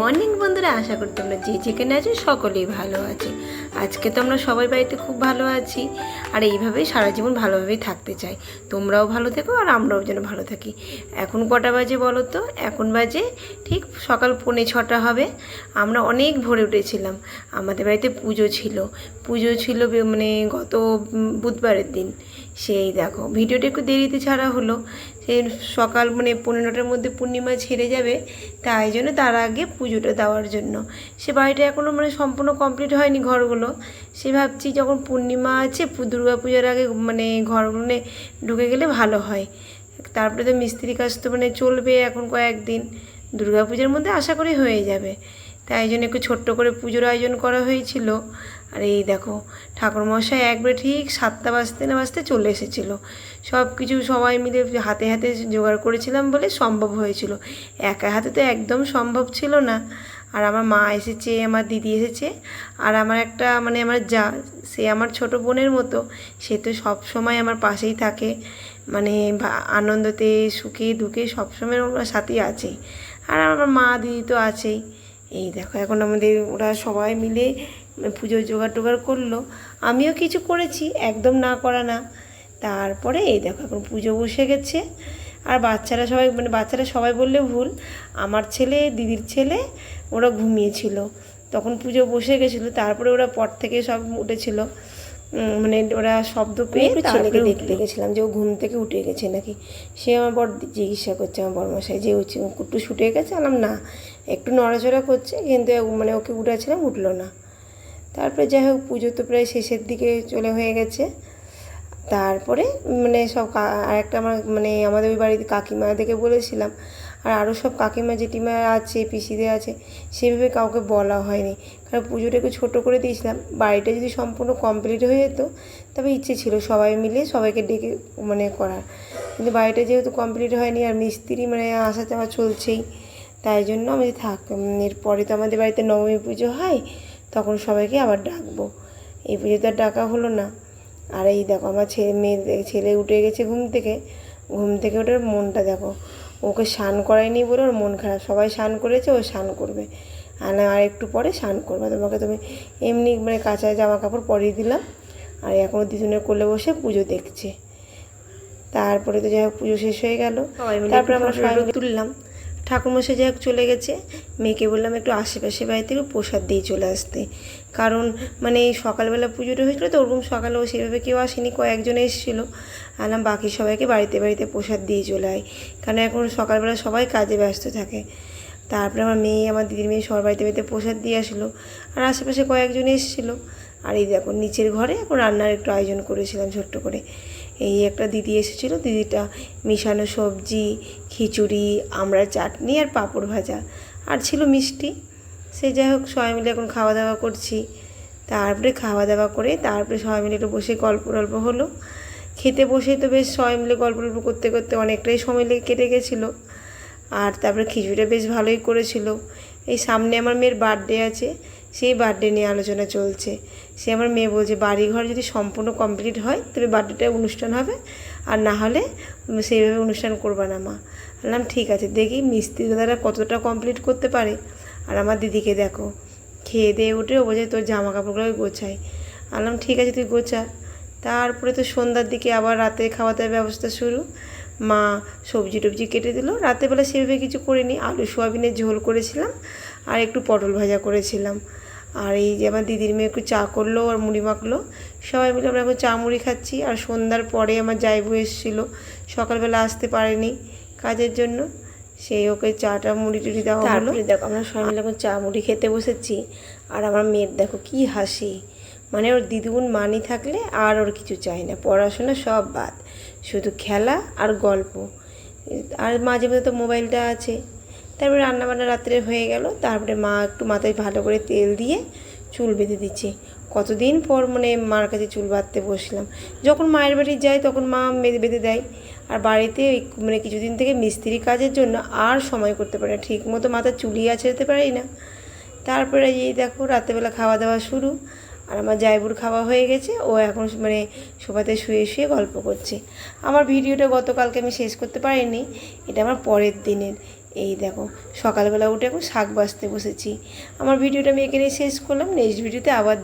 Morning বন্ধুরা আশা করি তোমরা যে যেখানে আছো সকলেই ভালো আছে। আজকে তো আমরা সবাই বাড়িতে খুব ভালো আছি আর এইভাবেই সারা জীবন ভালোভাবেই থাকতে চাই। তোমরাও ভালো থেকো আর আমরাও যেন ভালো থাকি। এখন কটা বাজে বলো তো? এখন বাজে ঠিক সকাল পৌনে ছটা হবে। আমরা অনেক ভোরে উঠেছিলাম। আমাদের বাড়িতে পুজো ছিল। পুজো ছিল মানে গত বুধবারের দিন। সেই দেখো, ভিডিওটা একটু দেরিতে ছাড়া হলো। সেই সকাল মানে পনেরোটার মধ্যে পূর্ণিমা ছেড়ে যাবে, তাই জন্য তার আগে পুজোটা দেওয়ার জন্য। সে বাড়িটা এখনও মানে সম্পূর্ণ কমপ্লিট হয়নি ঘরগুলো। সে ভাবছি যখন পূর্ণিমা আছে দুর্গা পুজোর আগে মানে ঘরগুলো ঢুকে গেলে ভালো হয়। তারপরে তো মিস্ত্রি কাজ তো মানে চলবে এখন কয়েকদিন। দুর্গা পুজোর মধ্যে আশা করি হয়ে যাবে। তাই জন্য একটু ছোট্ট করে পুজোর আয়োজন করা হয়েছিল। আর এই দেখো, ঠাকুরমশাই একবারে ঠিক সাতটা বাজতে না বাজতে চলে এসেছিল। সব কিছু সবাই মিলে হাতে হাতে জোগাড় করেছিলাম বলে সম্ভব হয়েছিল। একা হাতে তো একদম সম্ভব ছিল না। আর আমার মা এসেছে, আমার দিদি এসেছে, আর আমার একটা মানে আমার যা, সে আমার ছোট বোনের মতো। সে তো সব সময় আমার পাশেই থাকে। মানে আনন্দতে, সুখে, দুঃখে সবসময় ওনার সাথেই আছেই আর আমার মা, দিদি তো আছেই। এই দেখো, এখন আমাদের ওরা সবাই মিলে পুজোর জোগাড় টোগাড় করল। আমিও কিছু করেছি, একদম না করা না। তারপরে এই দেখো, এখন পুজো বসে গেছে। আর বাচ্চারা সবাই মানে বাচ্চারা সবাই বললে ভুল। আমার ছেলে, দিদির ছেলে, ওরা ঘুমিয়েছিল। তখন পুজো বসে গেছিল, তারপরে ওরা পর থেকে সব উঠেছিল। মানে ওরা শব্দ পেয়ে ছেলেকে দেখতে গেছিলাম যে ও ঘুম থেকে উঠে গেছে নাকি। সে আমার বড় জিজ্ঞাসা করছে আমার বড়মশাই যে উঠছে কুটু একটু শুটে গেছে? আলাম না একটু নড়াচড়া করছে কিন্তু মানে ওকে উঠেছিলাম উঠল না। তারপরে যাই হোক পুজো তো প্রায় শেষের দিকে চলে হয়ে গেছে। তারপরে মানে সব কা- আর একটা আমার মানে আমাদের ওই বাড়িতে কাকিমাদেরকে বলেছিলাম, আর আরও সব কাকিমা, জেঠিমা আছে, পিসিদের আছে, সেভাবে কাউকে বলা হয়নি। কারণ পুজোটা একটু ছোটো করে দিয়েছিলাম, বাড়িটা যদি সম্পূর্ণ কমপ্লিট হয়ে যেত, তবে ইচ্ছে ছিল সবাই মিলে সবাইকে ডেকে মানে করার। কিন্তু বাড়িটা যেহেতু কমপ্লিট হয়নি, আর মিস্ত্রি মানে আসা যাওয়া চলছেই, তাই জন্য আমি থাক এরপরে তো আমাদের বাড়িতে নবমী পুজো হয়, তখন সবাইকে আবার ডাকবো। এই পুজো তো আর ডাকা হলো না। আর এই দেখো আমার ছেলে মেয়ে ছেলে উঠে গেছে ঘুম থেকে। ঘুম থেকে ওঠার মনটা দেখো ওকে স্নান করায়নি বলে ওর মন খারাপ। সবাই স্নান করেছে ও স্নান করবে। আর না আর একটু পরে স্নান করবে। তোমাকে তুমি এমনি মানে কাঁচা জামা কাপড় পরিয়ে দিলাম। আর এখনও দিদুনের কোলে বসে পুজো দেখছে। তারপরে তো যাই হোক পুজো শেষ হয়ে গেল। তারপরে আমরা সবাই তুললাম। ঠাকুরমশাই যাই চলে গেছে। মেয়েকে বললাম একটু আশেপাশে বাড়ি থেকে প্রসাদ দিয়ে চলে আসতে। কারণ মানে এই সকালবেলা পুজোটা হয়েছিল তো, ওরকম সকালেও সেভাবে কেউ আসেনি, কয়েকজন এসেছিল। আলাম বাকি সবাইকে বাড়িতে বাড়িতে প্রসাদ দিয়ে চলে আয়। কারণ এখন সকালবেলা সবাই কাজে ব্যস্ত থাকে। তারপরে আমার মেয়ে, আমার দিদির মেয়ে সবার বাড়িতে বাড়িতে প্রসাদ দিয়ে আসলো। আর আশেপাশে কয়েকজন এসেছিল। আর এই দেখো, নিচের ঘরে এখন রান্নার একটু আয়োজন করেছিলাম ছোট্ট করে। এই একটা দিদি এসেছিল, দিদিটা মিশানো সবজি, খিচুড়ি, আমরা চাটনি আর পাঁপড় ভাজা। আর ছিল মিষ্টি। সে যাই হোক, সবাই মিলে এখন খাওয়া দাওয়া করছি। তারপরে খাওয়া দাওয়া করে তারপরে সবাই মিলে একটু বসে গল্প টল্প হলো। খেতে বসেই তো বেশ সবাই মিলে গল্প টল্প করতে করতে অনেকটাই সময় লেগে কেটে গেছিল। আর তারপরে খিচুড়িটা বেশ ভালোই করেছিল। এই সামনে আমার মেয়ের বার্থডে আছে। সেই বার্থডে নিয়ে আলোচনা চলছে। সে আমার মেয়ে বলছে, বাড়িঘর যদি সম্পূর্ণ কমপ্লিট হয়, তবে বার্থডেটা অনুষ্ঠান হবে। আর না হলে সেইভাবে অনুষ্ঠান করবা না মা। বললাম, ঠিক আছে, দেখি মিস্ত্রি দাদারা কতটা কমপ্লিট করতে পারে। আর আমার দিদিকে দেখো। খেয়ে দিয়ে উঠে ও বলছে, তোর জামা কাপড়গুলো গোছাই। আনলাম ঠিক আছে, তুই গোছা। তারপরে তো সন্ধ্যার দিকে আবার রাতে খাওয়া দাওয়ার ব্যবস্থা শুরু। মা সবজি টবজি কেটে দিল। রাতেরবেলা সেভাবে কিছু করিনি। আলু, সোয়াবিনের ঝোল করেছিলাম। আর একটু পটল ভাজা করেছিলাম। আর এই যে আমার দিদির মেয়ে একটু চা করল আর মুড়ি মাখলো। সবাই মিলে আমরা এখন চা মুড়ি খাচ্ছি, আর সন্ধ্যার পরে আমার জাইবু এসেছিল। সকালবেলা আসতে পারেনি কাজের জন্য, সেই ওকে চাটা মুড়ি টুড়ি দেওয়া হলো। দেখো, আমরা সবাই মিলে এখন চা মুড়ি খেতে বসেছি, আর আমার মেয়ের দেখো কি হাসি। মানে ওর দিদিগুণ মানি থাকলে আর ওর কিছু চাই না, পড়াশোনা সব বাদ। শুধু খেলা আর গল্প। আর মাঝে মধ্যে তো মোবাইলটা আছে। তারপরে রান্নাবান্না রাত্রে হয়ে গেল। তারপরে মা একটু মাথায় ভালো করে তেল দিয়ে চুল বেঁধে দিচ্ছে। কতদিন পর মানে মার কাছে চুল বাঁধতে বসলাম। যখন মায়ের বাড়ি যাই তখন মা বেঁধে বেঁধে দেয়। আর বাড়িতে মানে কিছুদিন থেকে মিস্ত্রি কাজের জন্য আর সময় করতে পারি না। ঠিক মতো মাথা চুলি আছড়তে পারি না। তারপরে এই দেখো রাত্রেবেলা খাওয়া দাওয়া শুরু। আর আমার জায়বুর খাওয়া হয়ে গেছে। ও এখন মানে সোফাতে শুয়ে শুয়ে গল্প করছে। আমার ভিডিওটা গতকালকে আমি শেষ করতে পারিনি। এটা আমার পরের দিনের। এই দেখো, সকালবেলা উঠে এখন শাক বাছতে বসেছি। আমার ভিডিওটা আমি এখানেই শেষ করলাম নেক্সট ভিডিওতে আবার